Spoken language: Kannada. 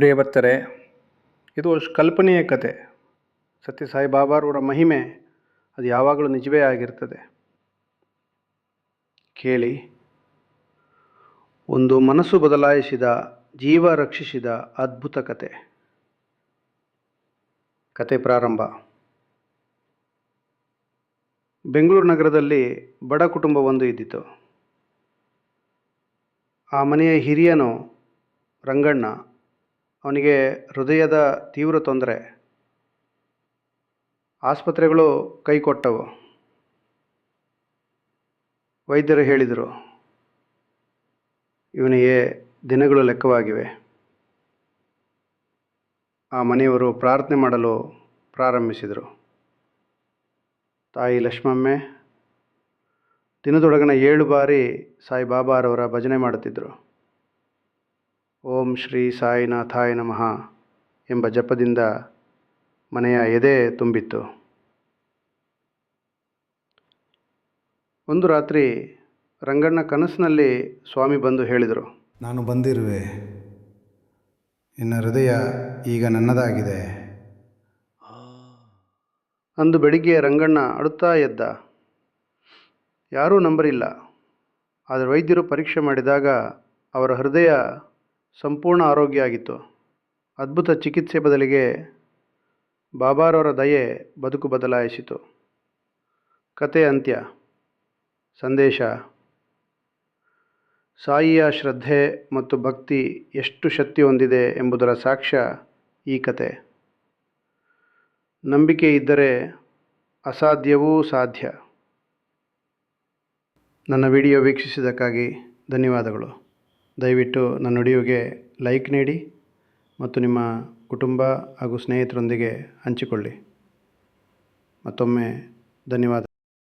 ಪ್ರಿಯ ಬರ್ತಾರೆ ಇದು ಕಲ್ಪನೆಯ ಕತೆ. ಸತ್ಯಸಾಯಿ ಸಾಯಿಬಾಬಾರವರ ಮಹಿಮೆ ಅದು ಯಾವಾಗಲೂ ನಿಜವೇ ಆಗಿರ್ತದೆ. ಕೇಳಿ. ಒಂದು ಮನಸ್ಸು ಬದಲಾಯಿಸಿದ, ಜೀವ ರಕ್ಷಿಸಿದ ಅದ್ಭುತ ಕತೆ. ಕತೆ ಪ್ರಾರಂಭ. ಬೆಂಗಳೂರು ನಗರದಲ್ಲಿ ಬಡ ಕುಟುಂಬವೊಂದು ಇದ್ದಿತು. ಆ ಮನೆಯ ಹಿರಿಯನು ರಂಗಣ್ಣ ಅವನಿಗೆ ಹೃದಯದ ತೀವ್ರ ತೊಂದರೆ. ಆಸ್ಪತ್ರೆಗಳು ಕೈ ಕೊಟ್ಟವು. ವೈದ್ಯರು ಹೇಳಿದರು, ಇವನಿಗೆ ದಿನಗಳು ಲೆಕ್ಕವಾಗಿವೆ. ಆ ಮನೆಯವರು ಪ್ರಾರ್ಥನೆ ಮಾಡಲು ಪ್ರಾರಂಭಿಸಿದರು. ತಾಯಿ ಲಕ್ಷ್ಮಮ್ಮೆ, ದಿನದೊಳಗನ ಏಳು ಬಾರಿ ಸಾಯಿಬಾಬಾರವರ ಭಜನೆ ಮಾಡುತ್ತಿದ್ದರು. ಓಂ ಶ್ರೀ ಸಾಯಿನಾಥಾಯ ನಮಃ ಎಂಬ ಜಪದಿಂದ ಮನೆಯ ಎದೆ ತುಂಬಿತ್ತು. ಒಂದು ರಾತ್ರಿ ರಂಗಣ್ಣ ಕನಸಿನಲ್ಲಿ ಸ್ವಾಮಿ ಬಂದು ಹೇಳಿದರು ನಾನು ಬಂದಿರುವೆ. ನಿನ್ನ ಹೃದಯ ಈಗ ನನ್ನದಾಗಿದೆ. ಅಂದು ಬೆಳಿಗ್ಗೆ ರಂಗಣ್ಣ ಅಳುತ್ತಾ ಎದ್ದ. ಯಾರೂ ನಂಬರಿಲ್ಲ. ಆದರೆ ವೈದ್ಯರು ಪರೀಕ್ಷೆ ಮಾಡಿದಾಗ ಅವರ ಹೃದಯ ಸಂಪೂರ್ಣ ಆರೋಗ್ಯ ಆಗಿತ್ತು ಅದ್ಭುತ ಚಿಕಿತ್ಸೆ ಬದಲಿಗೆ ಬಾಬಾರವರ ದಯೆ ಬದುಕು ಬದಲಾಯಿಸಿತು. ಕತೆ ಅಂತ್ಯ. ಸಂದೇಶ. ಸಾಯಿಯ ಶ್ರದ್ಧೆ ಮತ್ತು ಭಕ್ತಿ ಎಷ್ಟು ಶಕ್ತಿ ಹೊಂದಿದೆ ಎಂಬುದರ ಸಾಕ್ಷ್ಯ ಈ ಕತೆ. ನಂಬಿಕೆ ಇದ್ದರೆ ಅಸಾಧ್ಯವೂ ಸಾಧ್ಯ. ನನ್ನ ವಿಡಿಯೋ ವೀಕ್ಷಿಸಿದ್ದಕ್ಕಾಗಿ ಧನ್ಯವಾದಗಳು. ದಯವಿಟ್ಟು ನನ್ನ ವಿಡಿಯೋಗೆ ಲೈಕ್ ನೀಡಿ ಮತ್ತು ನಿಮ್ಮ ಕುಟುಂಬ ಹಾಗೂ ಸ್ನೇಹಿತರೊಂದಿಗೆ ಹಂಚಿಕೊಳ್ಳಿ. ಮತ್ತೊಮ್ಮೆ ಧನ್ಯವಾದ.